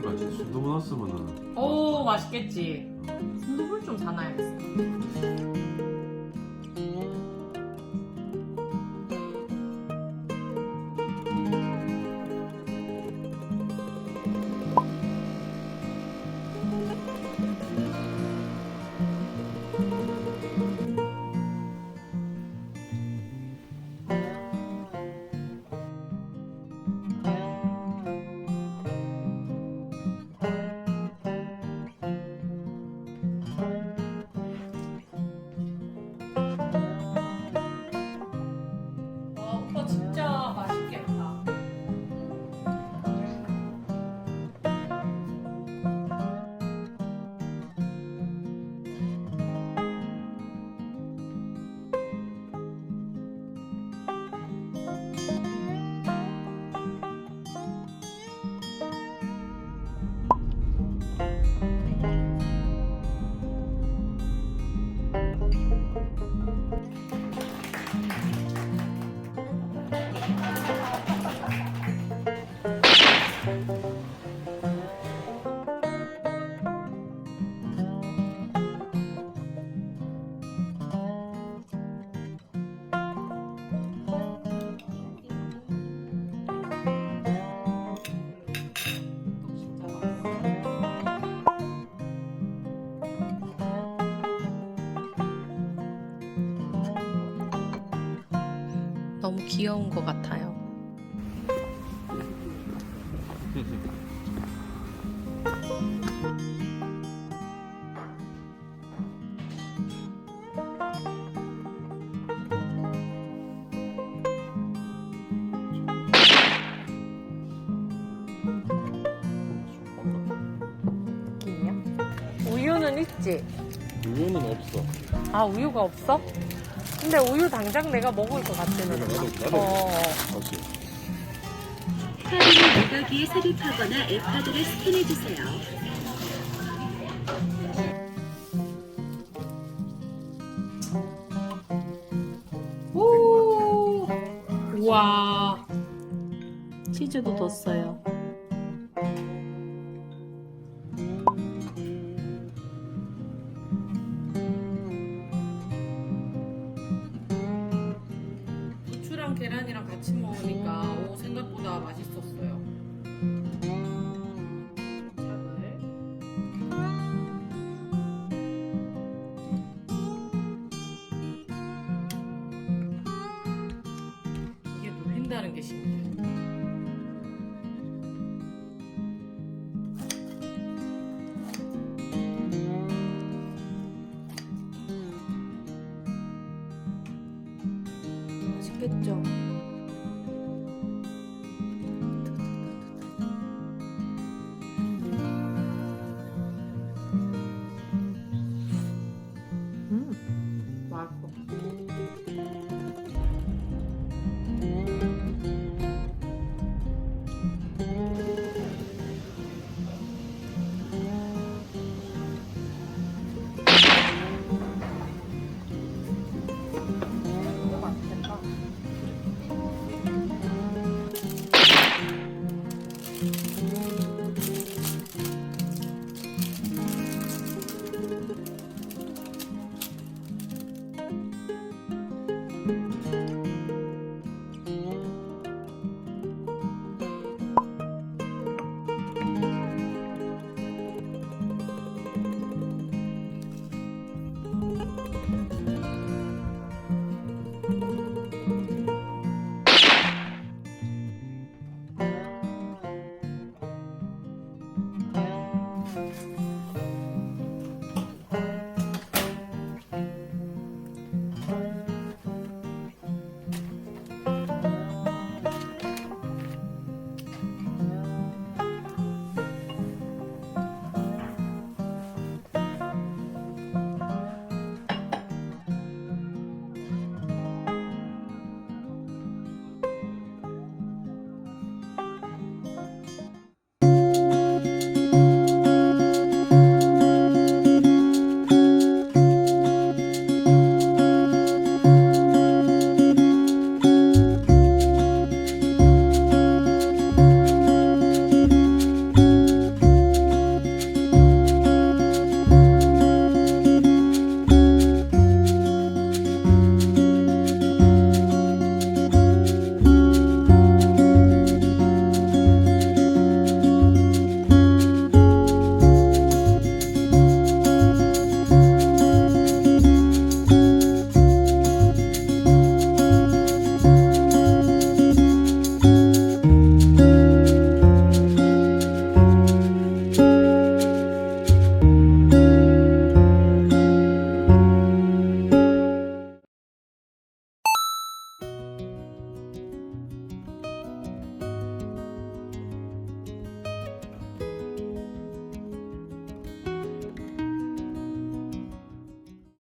보니까 순두부 넣었으면은 오 맛있겠지. 순두부를 좀 사놔야겠어. 진짜 맛있겠다. 너무 귀여운 것 같아요. 우유는 있지? 우유는 없어. 아 우유가 없어? 근데 우유 당장 내가 먹을 것 같지는 않아. 나도 나도 어. 없지. 카드를 무더기에 삽입하거나 앱카드를 스캔해주세요. 오. 와. 치즈도 뒀어요. 생각보다 맛있었어요. 신기해. 맛있겠죠? Bye.